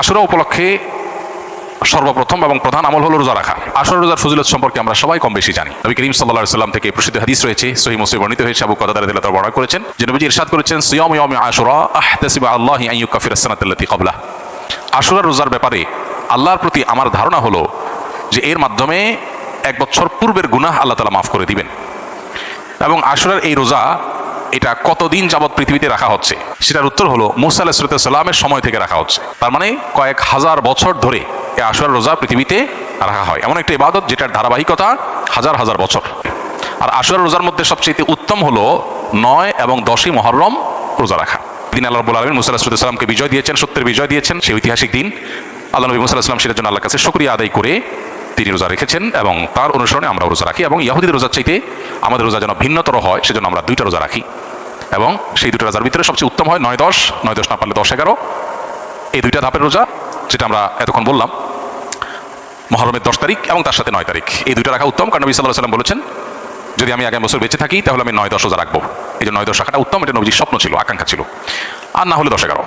আশুরা উপলক্ষে সর্বপ্রথম এবং প্রধান আমল হলো রোজা রাখা। আশুরা রোজার ফজিলত সম্পর্কে আমরা সবাই কম বেশি জানি। নবী করিম আলাইহি সাল্লাম থেকে প্রসিদ্ধ হাদিস রয়েছে, সহিহ মুসলিম বর্ণিত হয়েছে আবু কাতাদা রাদিয়াল্লাহু তাআলা বর্ণনা করেছেন, যে নবীজি ইরশাদ করেছেন, সিয়াম ইয়াউম আশুরা আহতাসিবু আল্লাহি আন ইউকাফির as-সানাত আল্লাতী ক্বাবলা আশুরা রোজার ব্যাপারে আল্লাহর প্রতি আমার ধারণা হলো যে এর মাধ্যমে এক বছর পূর্বের গুনাহ আল্লাহ তাআলা মাফ করে দিবেন। এবং আশুরার এই রোজা এটা কতদিন যাবৎ পৃথিবীতে রাখা হচ্ছে? সেটার উত্তর হলো মুসা আলাহিসাল্লামের সময় থেকে রাখা হচ্ছে। তার মানে কয়েক হাজার বছর ধরে এই আশুরার রোজা পৃথিবীতে রাখা হয়। এমন একটা ইবাদত যেটার ধারাবাহিকতা হাজার হাজার বছর। আর আশুরার রোজার মধ্যে সবচেয়ে উত্তম হলো নয় এবং দশই মহরম রোজা রাখা। দিন আল্লাহ রবুল আলমিন মুসা আলাহিসাল্লামকে বিজয় দিয়েছেন, সত্যের বিজয় দিয়েছেন। সেই ঐতিহাসিক দিন। আল্লাহ নবী মুসা আলাহিসাম সেটার জন্য আল্লাহ কাছে শুক্রিয়া আদায় করে তিনি রোজা রেখেছেন এবং তার অনুসরণে আমরা রোজা রাখি এবং ইয়াহুদির রোজার চাইতে আমাদের রোজা যেন ভিন্নতর হয়, সেজন্য আমরা দুইটা রোজা রাখি। এবং সেই দুটো রোজার ভিতরে সবচেয়ে উত্তম হয় নয় দশ নয় দশ না পারলে দশ এগারো। এই দুইটা ধাপের রোজা, যেটা আমরা এতক্ষণ বললাম, মহরমের দশ তারিখ এবং তার সাথে নয় তারিখ। এই দুইটা রাখা উত্তম, কারণ নবী সাল্লাহ সাল্লাম বলেছেন, যদি আমি আগামী বছর বেঁচে থাকি, তাহলে আমি নয় দশ রোজা রাখব। এই যে নয় দশ রাখাটা উত্তম, এটা নবীজির স্বপ্ন ছিল, আকাঙ্ক্ষা ছিল। আর না হলে দশ এগারো।